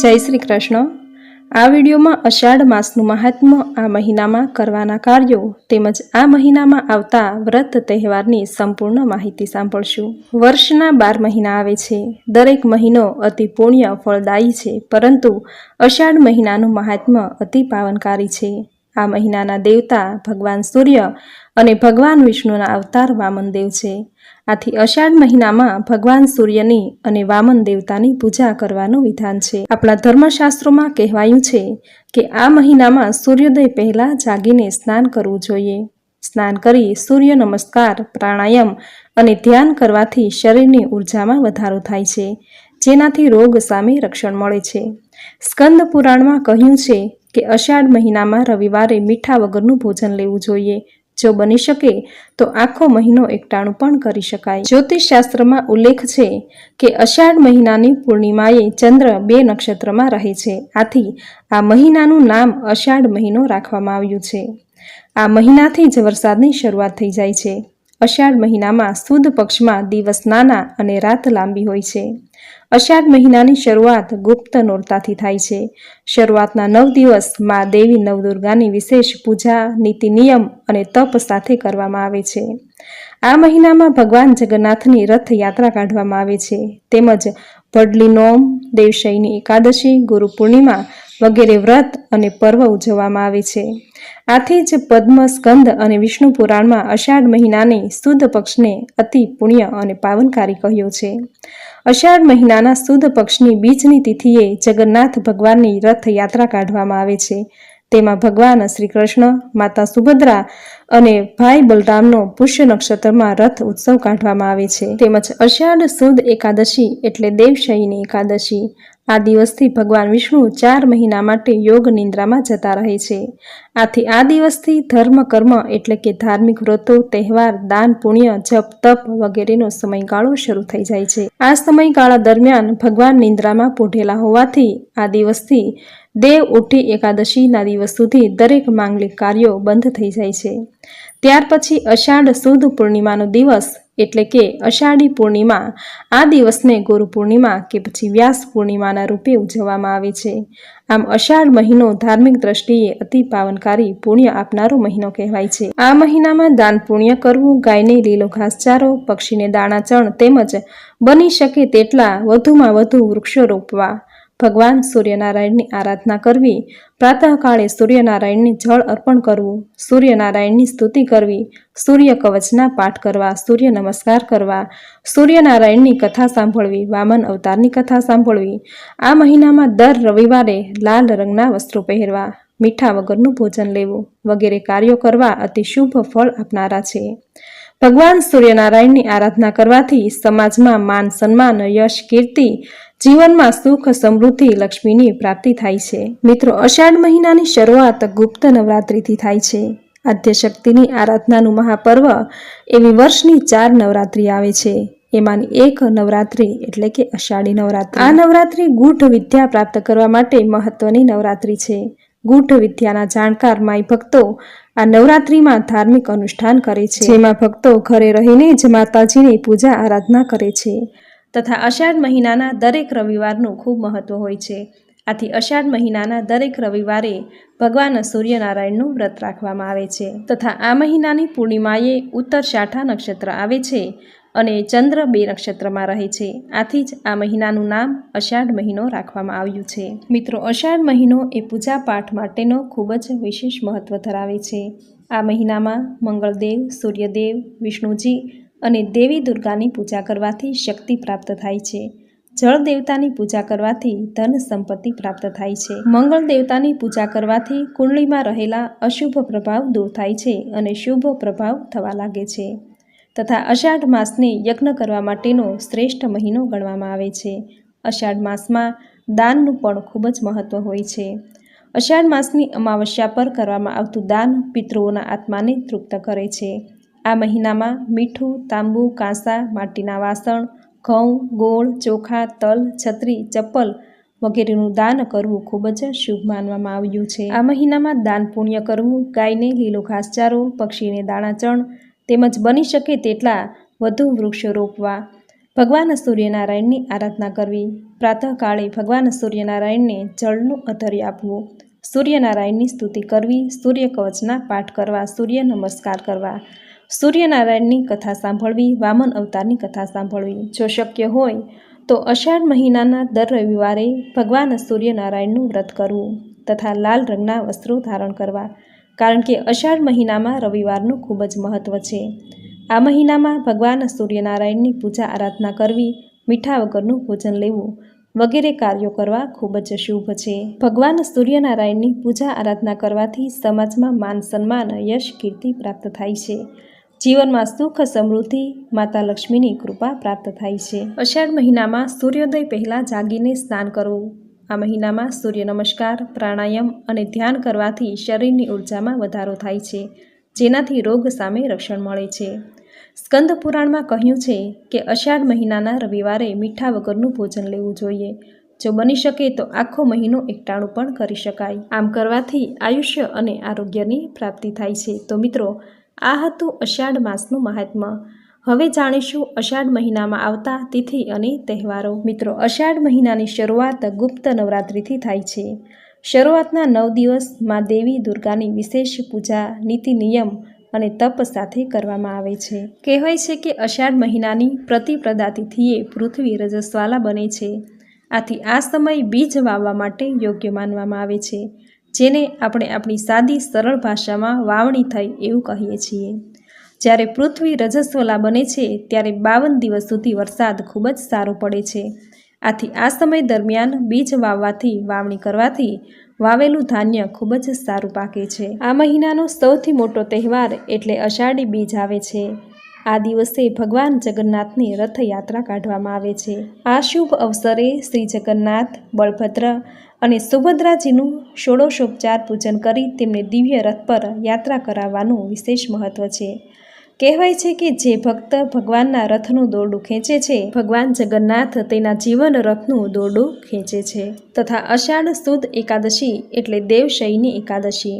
જય શ્રી કૃષ્ણ. આ વિડીયોમાં અષાઢ માસનું મહાત્મ્ય આ મહિનામાં કરવાના કાર્યો તેમજ આ મહિનામાં આવતા વ્રત તહેવારની સંપૂર્ણ માહિતી સાંભળશું. વર્ષના બાર મહિના આવે છે. દરેક મહિનો અતિ પુણ્ય ફળદાયી છે, પરંતુ અષાઢ મહિનાનું મહાત્મ્ય અતિ પાવનકારી છે. આ મહિનાના દેવતા ભગવાન સૂર્ય અને ભગવાન વિષ્ણુના અવતાર વામનદેવ છે. આથી અષાઢ મહિનામાં ભગવાન સૂર્યની અને વામન દેવતાની પૂજા કરવાનું વિધાન છે. આપણા ધર્મશાસ્ત્રોમાં કહેવાયું છે કે આ મહિનામાં સૂર્યોદય પહેલાં જાગીને સ્નાન કરવું જોઈએ. સ્નાન કરી સૂર્ય નમસ્કાર, પ્રાણાયામ અને ધ્યાન કરવાથી શરીરની ઉર્જામાં વધારો થાય છે, જેનાથી રોગ સામે રક્ષણ મળે છે. સ્કંદ પુરાણમાં કહ્યું છે કે અષાઢ મહિનામાં રવિવારે મીઠા વગરનું ભોજન લેવું જોઈએ. જો બની શકે, તો આખો મહિનો એકટાણું પણ કરી શકાય. જ્યોતિષ શાસ્ત્રમાં ઉલ્લેખ છે કે અષાઢ મહિનાની પૂર્ણિમાએ ચંદ્ર બે નક્ષત્રમાં રહે છે. આથી આ મહિનાનું નામ અષાઢ મહિનો રાખવામાં આવ્યું છે. આ મહિનાથી જ વરસાદની શરૂઆત થઈ જાય છે. અષાઢ મહિનામાં સુદ પક્ષમાં દિવસ નાના અને રાત લાંબી હોય છે. અષાઢ મહિનાની શરૂઆત ગુપ્ત નોરતાથી થાય છે. શરૂઆતના નવ દિવસ મા દેવી નવદુર્ગાની વિશેષ પૂજા, નીતિ નિયમ અને તપ સાથે કરવામાં આવે છે. આ મહિનામાં ભગવાન જગન્નાથની રથયાત્રા કાઢવામાં આવે છે. તેમજ ભડલી નોમ, દેવશયની એકાદશી, ગુરુ પૂર્ણિમા વગેરે વ્રત અને પર્વ ઉજવવામાં આવે છે. આથી જ પદ્મ સ્કંદ અને વિષ્ણુ પુરાણમાં અષાઢ મહિનાને સુદ પક્ષને અતિ પુણ્ય અને પાવનકારી કહ્યો છે. અષાઢ મહિનાના સુદ પક્ષની બીજની તિથિએ જગન્નાથ ભગવાનની રથયાત્રા કાઢવામાં આવે છે. તેમાં ભગવાન શ્રી કૃષ્ણ, માતા સુભદ્રા અને ભાઈ બલરામનો પુષ્ય નક્ષત્રમાં રથ ઉત્સવ કાઢવામાં આવે છે. તેમજ અષાઢ સુદ એકાદશી એટલે દેવશયની એકાદશી. આ દિવસથી ભગવાન વિષ્ણુ ચાર મહિના માટે યોગ નિંદ્રામાં જતા રહે છે. આથી આ દિવસથી ધર્મ કર્મ એટલે કે ધાર્મિક વ્રતો, તહેવાર, દાન, પુણ્ય, જપ, તપ વગેરેનો સમયગાળો શરૂ થઈ જાય છે. આ સમયગાળા દરમિયાન ભગવાન નિંદ્રામાં પોઢેલા હોવાથી આ દિવસથી દેવ ઉઠી એકાદશીના દિવસ સુધી દરેક માંગલિક કાર્યો બંધ થઈ જાય છે. ત્યાર પછી અષાઢ સુદ પૂર્ણિમાનો દિવસ એટલે કે અષાઢી પૂર્ણિમા. આ દિવસને ગુરુ પૂર્ણિમા કે પછી વ્યાસ પૂર્ણિમાના રૂપે ઉજવવામાં આવે છે. આમ અષાઢ મહિનો ધાર્મિક દ્રષ્ટિએ અતિ પાવનકારી પુણ્ય આપનારો મહિનો કહેવાય છે. આ મહિનામાં દાન પુણ્ય કરવું, ગાયને લીલો ઘાસચારો પક્ષીને દાણાચણ તેમજ બની શકે તેટલા વધુમાં વધુ વૃક્ષો રોપવા. ભગવાન સૂર્યનારાયણની આરાધના કરવી, પ્રાતઃકાળે સૂર્યનારાયણને જળ અર્પણ કરવું, સૂર્યનારાયણની સ્તુતિ કરવી સૂર્ય કવચના પાઠ કરવા, સૂર્ય નમસ્કાર કરવા, સૂર્યનારાયણની કથા સાંભળવી, વામન અવતારની કથા સાંભળવી, આ મહિનામાં દર રવિવારે લાલ રંગના વસ્ત્રો પહેરવા, મીઠા વગરનું ભોજન લેવું, વગેરે કાર્યો કરવા અતિ શુભ ફળ આપનારા છે. ભગવાન સૂર્યનારાયણની આરાધના કરવાથી સમાજમાં માન સન્માન, યશ, કીર્તિ જીવનમાં સુખ, સમૃદ્ધિ, લક્ષ્મીની પ્રાપ્તિ થાય છે. મિત્રો, અષાઢ મહિનાની શરૂઆત ગુપ્ત નવરાત્રિથી થાય છે. આદ્યશક્તિની આરાધનાનું મહાપર્વ એવી વર્ષની ચાર નવરાત્રિ આવે છે. એમાંની એક નવરાત્રિ એટલે કે અષાઢી નવરાત્રિ. આ નવરાત્રિ ગૂઢ વિદ્યા પ્રાપ્ત કરવા માટે મહત્વની નવરાત્રિ છે. ગૂઢ વિદ્યાના જાણકાર માય ભક્તો આ નવરાત્રિમાં ધાર્મિક અનુષ્ઠાન કરે છે. જેમાં ભક્તો ઘરે રહીને જ માતાજીની પૂજા આરાધના કરે છે. તથા અષાઢ મહિનાના દરેક રવિવારનું ખૂબ મહત્ત્વ હોય છે. આથી અષાઢ મહિનાના દરેક રવિવારે ભગવાન સૂર્યનારાયણનું વ્રત રાખવામાં આવે છે. તથા આ મહિનાની પૂર્ણિમાએ ઉત્તર શાઠા નક્ષત્ર આવે છે અને ચંદ્ર બે નક્ષત્રમાં રહે છે. આથી જ આ મહિનાનું નામ અષાઢ મહિનો રાખવામાં આવ્યું છે. મિત્રો, અષાઢ મહિનો એ પૂજા પાઠ માટેનો ખૂબ જ વિશેષ મહત્ત્વ ધરાવે છે. આ મહિનામાં મંગળદેવ, સૂર્યદેવ, વિષ્ણુજી અને દેવી દુર્ગાની પૂજા કરવાથી શક્તિ પ્રાપ્ત થાય છે. જળ દેવતાની પૂજા કરવાથી ધન સંપત્તિ પ્રાપ્ત થાય છે. મંગળ દેવતાની પૂજા કરવાથી કુંડળીમાં રહેલા અશુભ પ્રભાવ દૂર થાય છે અને શુભ પ્રભાવ થવા લાગે છે. તથા અષાઢ માસને યજ્ઞ કરવા માટેનો શ્રેષ્ઠ મહિનો ગણવામાં આવે છે. અષાઢ માસમાં દાનનું પણ ખૂબ જ મહત્ત્વ હોય છે. અષાઢ માસની અમાવસ્યા પર કરવામાં આવતું દાન પિતૃઓના આત્માને તૃપ્ત કરે છે. આ મહિનામાં મીઠું, તાંબુ, કાંસા, માટીના વાસણ, ઘઉં, ગોળ, ચોખા, તલ, છત્રી, ચપ્પલ વગેરેનું દાન કરવું ખૂબ જ શુભ માનવામાં આવ્યું છે. આ મહિનામાં દાન પુણ્ય કરવું, ગાયને લીલો ઘાસચારો પક્ષીને દાણાચણ તેમજ બની શકે તેટલા વધુ વૃક્ષો રોપવા. ભગવાન સૂર્યનારાયણની આરાધના કરવી. પ્રાતઃકાળે ભગવાન સૂર્યનારાયણને જળનું અધર્ય આપવું. સૂર્યનારાયણની સ્તુતિ કરવી સૂર્ય કવચના પાઠ કરવા, સૂર્ય નમસ્કાર કરવા. સૂર્યનારાયણની કથા સાંભળવી, વામન અવતારની કથા સાંભળવી. જો શક્ય હોય, તો અષાઢ મહિનાના દર રવિવારે ભગવાન સૂર્યનારાયણનું વ્રત કરવું તથા લાલ રંગના વસ્ત્રો ધારણ કરવા, કારણ કે અષાઢ મહિનામાં રવિવારનું ખૂબ જ મહત્ત્વ છે. આ મહિનામાં ભગવાન સૂર્યનારાયણની પૂજા આરાધના કરવી, મીઠા વગરનું ભોજન લેવું વગેરે કાર્યો કરવા ખૂબ જ શુભ છે. ભગવાન સૂર્યનારાયણની પૂજા આરાધના કરવાથી સમાજમાં માન સન્માન, યશ, કીર્તિ પ્રાપ્ત થાય છે. જીવનમાં સુખ સમૃદ્ધિ, માતા લક્ષ્મીની કૃપા પ્રાપ્ત થાય છે. અષાઢ મહિનામાં સૂર્યોદય પહેલાં જાગીને સ્નાન કરવું. આ મહિનામાં સૂર્ય નમસ્કાર, પ્રાણાયામ અને ધ્યાન કરવાથી શરીરની ઉર્જામાં વધારો થાય છે, જેનાથી રોગ સામે રક્ષણ મળે છે. સ્કંદ પુરાણમાં કહ્યું છે કે અષાઢ મહિનાના રવિવારે મીઠા વગરનું ભોજન લેવું જોઈએ. જો બની શકે તો આખો મહિનો એકટાણું પણ કરી શકાય. આમ કરવાથી આયુષ્ય અને આરોગ્યની પ્રાપ્તિ થાય છે. તો મિત્રો આ હતું અષાઢ માસનું મહાત્મ્ય હવે જાણીશું અષાઢ મહિનામાં આવતા તિથિ અને તહેવારો. મિત્રો, અષાઢ મહિનાની શરૂઆત ગુપ્ત નવરાત્રિથી થાય છે. શરૂઆતના નવ દિવસમાં દેવી દુર્ગાની વિશેષ પૂજા, નીતિ નિયમ અને તપ સાથે કરવામાં આવે છે. કહેવાય છે કે અષાઢ મહિનાની પ્રતિપ્રદા તિથિએ પૃથ્વી રજસ્વાલા બને છે. આથી આ સમય બીજ વાવવા માટે યોગ્ય માનવામાં આવે છે. જેને આપણે આપણી સાદી, સરળ ભાષામાં વાવણી થઈ એવું કહીએ છીએ. જ્યારે પૃથ્વી રજસ્વલા બને છે, ત્યારે બાવન દિવસ સુધી વરસાદ ખૂબ જ સારો પડે છે. આથી આ સમય દરમિયાન બીજ વાવવાથી, વાવણી કરવાથી વાવેલું ધાન્ય ખૂબ જ સારું પાકે છે. આ મહિનાનો સૌથી મોટો તહેવાર એટલે અષાઢી બીજ આવે છે. આ દિવસે ભગવાન જગન્નાથની રથયાત્રા કાઢવામાં આવે છે. આ શુભ અવસરે શ્રી જગન્નાથ, બળભદ્ર અને સુભદ્રાજીનું ષોડોશોપચાર પૂજન કરી તેમને દિવ્ય રથ પર યાત્રા કરાવવાનું વિશેષ મહત્વ છે. કહેવાય છે કે જે ભક્ત ભગવાનના રથનું દોરડું ખેંચે છે, ભગવાન જગન્નાથ તેના જીવન રથનું દોરડું ખેંચે છે તથા અષાઢ સુદ એકાદશી એટલે દેવશયની એકાદશી.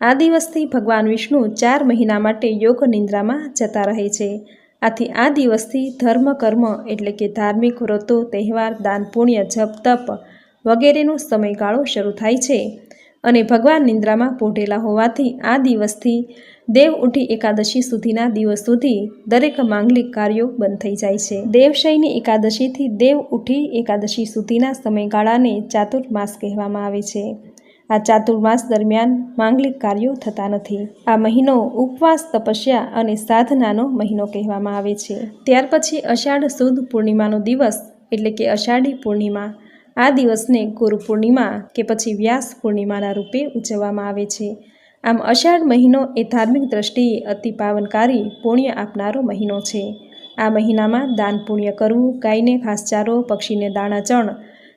આ દિવસથી ભગવાન વિષ્ણુ ચાર મહિના માટે યોગ નિંદ્રામાં જતા રહે છે. આથી આ દિવસથી ધર્મ કર્મ એટલે કે ધાર્મિક વ્રતો, તહેવાર, દાન, પુણ્ય, જપ, તપ વગેરેનો સમયગાળો શરૂ થાય છે અને ભગવાન નિંદ્રામાં પોઢેલા હોવાથી આ દિવસથી દેવ ઉઠી એકાદશી સુધીના દિવસ સુધી દરેક માંગલિક કાર્યો બંધ થઈ જાય છે. દેવશયની એકાદશીથી દેવ ઉઠી એકાદશી સુધીના સમયગાળાને ચાતુર્માસ કહેવામાં આવે છે. આ ચાતુર્માસ દરમિયાન માંગલિક કાર્યો થતા નથી. આ મહિનો ઉપવાસ, તપસ્યા અને સાધનાનો મહિનો કહેવામાં આવે છે. ત્યાર પછી અષાઢ સુદ પૂર્ણિમાનો દિવસ એટલે કે અષાઢી પૂર્ણિમા આ દિવસને ગુરુ પૂર્ણિમા કે પછી વ્યાસ પૂર્ણિમાના રૂપે ઉજવવામાં આવે છે. આમ અષાઢ મહિનો એ ધાર્મિક દ્રષ્ટિએ અતિ પાવનકારી પુણ્ય આપનારો મહિનો છે. આ મહિનામાં દાન પુણ્ય કરવું, ગાયને ઘાસચારો, પક્ષીને દાણા ચણ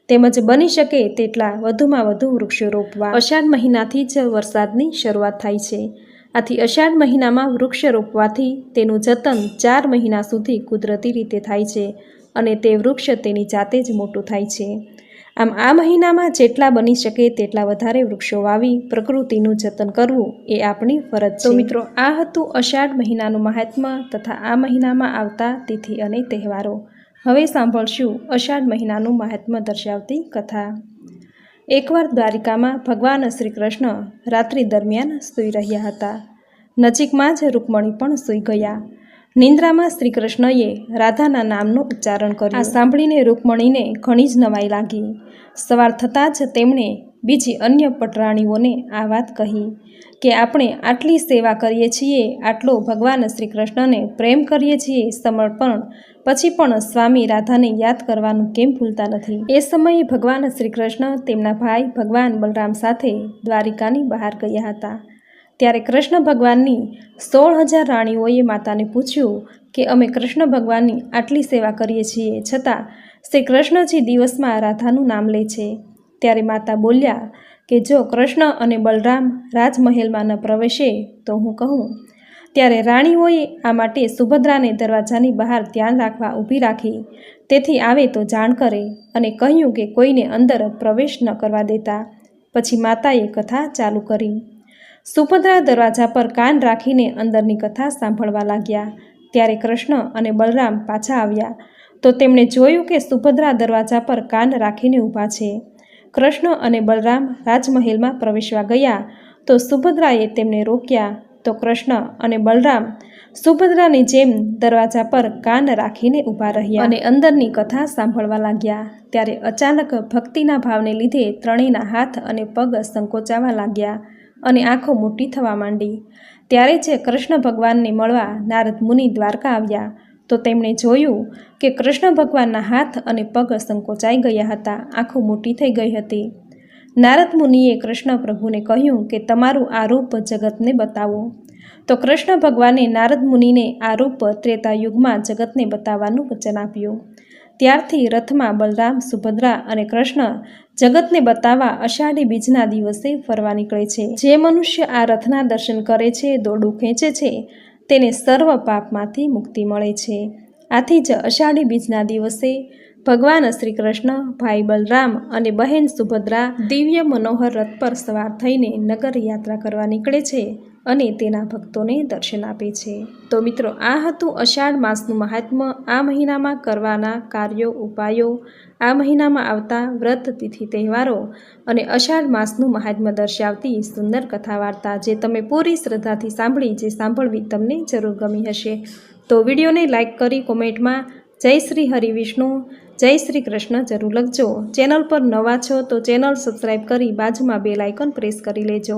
તેમજ બની શકે તેટલા વધુમાં વધુ વૃક્ષો રોપવા. અષાઢ મહિનાથી જ વરસાદની શરૂઆત થાય છે. આથી અષાઢ મહિનામાં વૃક્ષ રોપવાથી તેનું જતન ચાર મહિના સુધી કુદરતી રીતે થાય છે અને તે વૃક્ષ તેની જાતે જ મોટું થાય છે. આમ આ મહિનામાં જેટલા બની શકે તેટલા વધારે વૃક્ષો વાવી, પ્રકૃતિનું જતન કરવું એ આપણી ફરજ તો મિત્રો, આ હતું અષાઢ મહિનાનું મહાત્મ્ય તથા આ મહિનામાં આવતા તિથિ અને તહેવારો. હવે સાંભળશું અષાઢ મહિનાનું મહાત્મ્ય દર્શાવતી કથા. એકવાર દ્વારિકામાં ભગવાન શ્રી કૃષ્ણ રાત્રિ દરમિયાન સૂઈ રહ્યા હતા. નજીકમાં જ રૂકમણી પણ સૂઈ ગયા. નિંદ્રામાં શ્રી કૃષ્ણએ રાધાના નામનું ઉચ્ચારણ કર્યું. સાંભળીને રૂકમણીને ઘણી જ નવાઈ લાગી. સવાર થતાં જ તેમણે બીજી અન્ય પટરાણીઓને આ વાત કહી કે, આપણે આટલી સેવા કરીએ છીએ, આટલો ભગવાન શ્રી કૃષ્ણને પ્રેમ કરીએ છીએ, સમર્પણ. પછી પણ સ્વામી રાધાને યાદ કરવાનું કેમ ભૂલતા નથી? એ સમયે ભગવાન શ્રી કૃષ્ણ તેમના ભાઈ ભગવાન બલરામ સાથે દ્વારિકાની બહાર ગયા હતા. ત્યારે કૃષ્ણ ભગવાનની સોળ હજાર રાણીઓએ માતાને પૂછ્યું કે અમે કૃષ્ણ ભગવાનની આટલી સેવા કરીએ છીએ, છતાં શ્રી કૃષ્ણજી દિવસમાં રાધાનું નામ લે છે. ત્યારે માતા બોલ્યા કે જો કૃષ્ણ અને બલરામ રાજમહેલમાં ન પ્રવેશે તો હું કહું. ત્યારે રાણીઓએ આ માટે સુભદ્રાને દરવાજાની બહાર ધ્યાન રાખવા ઊભી રાખી. તેથી આવે તો જાણ કરે અને કહ્યું કે કોઈને અંદર પ્રવેશ ન કરવા દેતા. પછી માતાએ કથા ચાલુ કરી. સુભદ્રા દરવાજા પર કાન રાખીને અંદરની કથા સાંભળવા લાગ્યા. ત્યારે કૃષ્ણ અને બલરામ પાછા આવ્યા. તો તેમણે જોયું કે સુભદ્રા દરવાજા પર કાન રાખીને ઊભા છે. કૃષ્ણ અને બલરામ રાજમહેલમાં પ્રવેશવા ગયા. તો સુભદ્રાએ તેમને રોક્યા. તો કૃષ્ણ અને બલરામ સુભદ્રાની જેમ દરવાજા પર કાન રાખીને ઊભા રહ્યા અને અંદરની કથા સાંભળવા લાગ્યા. ત્યારે અચાનક ભક્તિના ભાવને લીધે ત્રણેયના હાથ અને પગ સંકોચાવા લાગ્યા. અને આંખો મોટી થવા માંડી. ત્યારે જે કૃષ્ણ ભગવાનને મળવા નારદ મુનિ દ્વારકા આવ્યા, તો તેમણે જોયું કે કૃષ્ણ ભગવાનના હાથ અને પગ સંકોચાઈ ગયા હતા, આંખો મોટી થઈ ગઈ હતી. નારદ મુનિએ કૃષ્ણ પ્રભુને કહ્યું કે તમારું આ રૂપ જગતને બતાવો. તો કૃષ્ણ ભગવાને નારદ મુનિને આ રૂપ ત્રેતા યુગમાં જગતને બતાવવાનું વચન આપ્યું. ત્યારથી રથમાં બલરામ, સુભદ્રા અને કૃષ્ણ જગતને બતાવવા અષાઢી બીજના દિવસે ફરવા નીકળે છે. જે મનુષ્ય આ રથના દર્શન કરે છે, દોરડું ખેંચે છે, તેને સર્વ પાપમાંથી મુક્તિ મળે છે. આથી જ અષાઢી બીજના દિવસે ભગવાન શ્રી કૃષ્ણ ભાઈ બલરામ અને બહેન સુભદ્રા દિવ્ય મનોહર રથ પર સવાર થઈને નગર યાત્રા કરવા નીકળે છે. અને તેના ભક્તોને દર્શન આપે છે. તો મિત્રો, આ હતું અષાઢ માસનું મહાત્મ્ય. આ મહિનામાં કરવાના કાર્યો, ઉપાયો, આ મહિનામાં આવતા વ્રત, તિથિ, તહેવારો અને અષાઢ માસનું મહાત્મ્ય દર્શાવતી સુંદર કથા વાર્તા જે તમે પૂરી શ્રદ્ધાથી સાંભળી, જે સાંભળવી તમને જરૂર ગમી હશે. તો વિડીયોને લાઇક કરી કોમેન્ટમાં જય શ્રી હરિ વિષ્ણુ, જય શ્રી કૃષ્ણ જરૂર લખજો. ચેનલ પર નવા છો તો ચેનલ સબસ્ક્રાઈબ કરી બાજુમાં બે લાઇકન પ્રેસ કરી લેજો.